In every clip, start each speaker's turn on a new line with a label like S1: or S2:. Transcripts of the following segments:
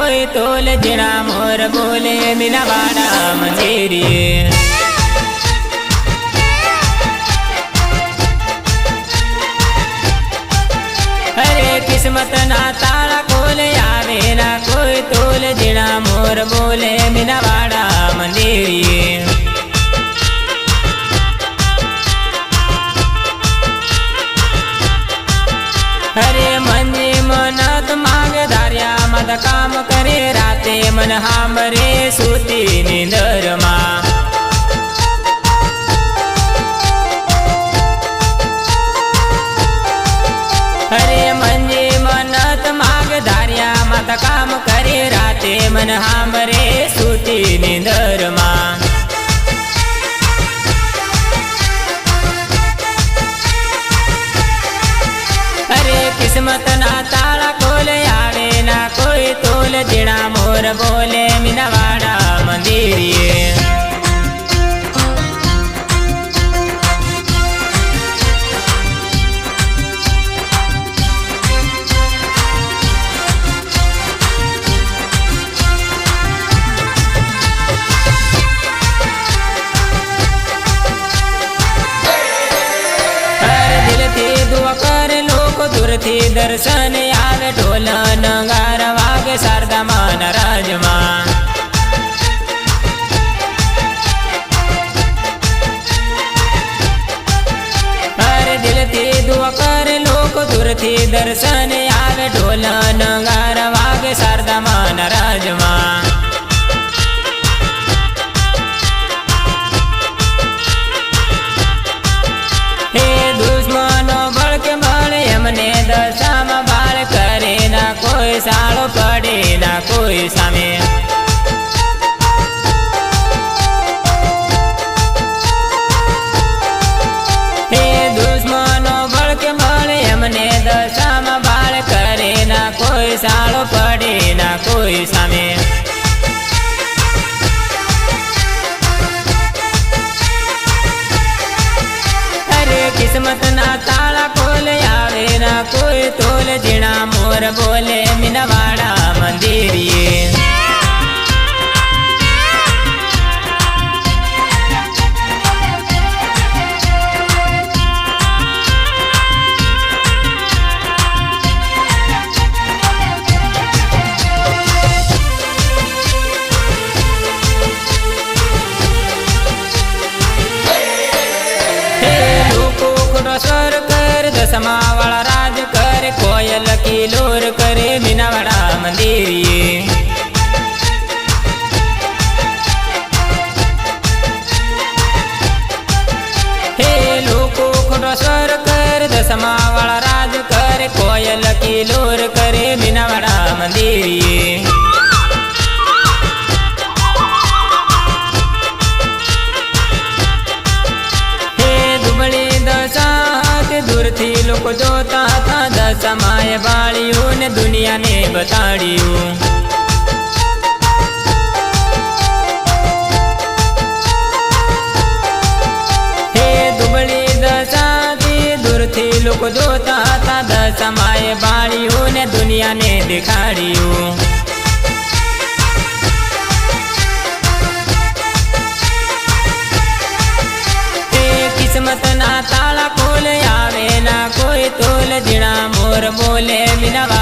S1: બોલે જીણા મોર બોલે મીનાવાડા મંદિરે અરે કિસ્મત ના તાળા કોલે આવે ના કોઈ તોલ જીણા મોર બોલે મીનાવાડા મંદિરે મન હામરે સુતી નિંદરમાં હરે મને મનત માગ ધાર્યા મત કામ કરે રાતે મન હામરે સુતી નિંદરમાં અરે કિસ્મત ના તાળા ખોલે આવે ના કોઈ તોલ જીણા મોર દૂરથી દર્શન આવે ઢોલ નગાર વાગે શારદા માન રાજમાં દિલથી દુઆ કરે, લોકો દૂરથી દર્શન આવે ઢોલ નગાર કોઈ સામે હે દુશ્મનો મળે એમને દશામાં બાળ કરે ના કોઈ સાળો પડે ના કોઈ સામે. તાળા ખોલે આવે ના કોઈ તોલ જીણા મોર બોલે મીનવાડા મંદિરે કોયલ લોર કરે મીનાવાડા મંદિરે હે દુબળી દસ તે દૂરથી લોકો જોતા હતા દશામાએ વાળ્યું ને દુનિયાને બતાડ્યું લોકો જોતા હતા દશામાએ બાળ્યું ને દુનિયાને દેખાડ્યું કિસ્મત ના તાળા કોલ આવે ના કોઈ તોલ જીણા મોર બોલે મીનાવાડા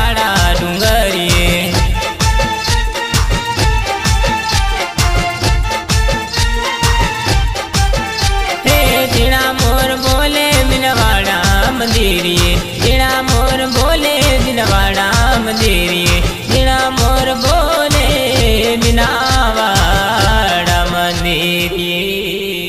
S1: neri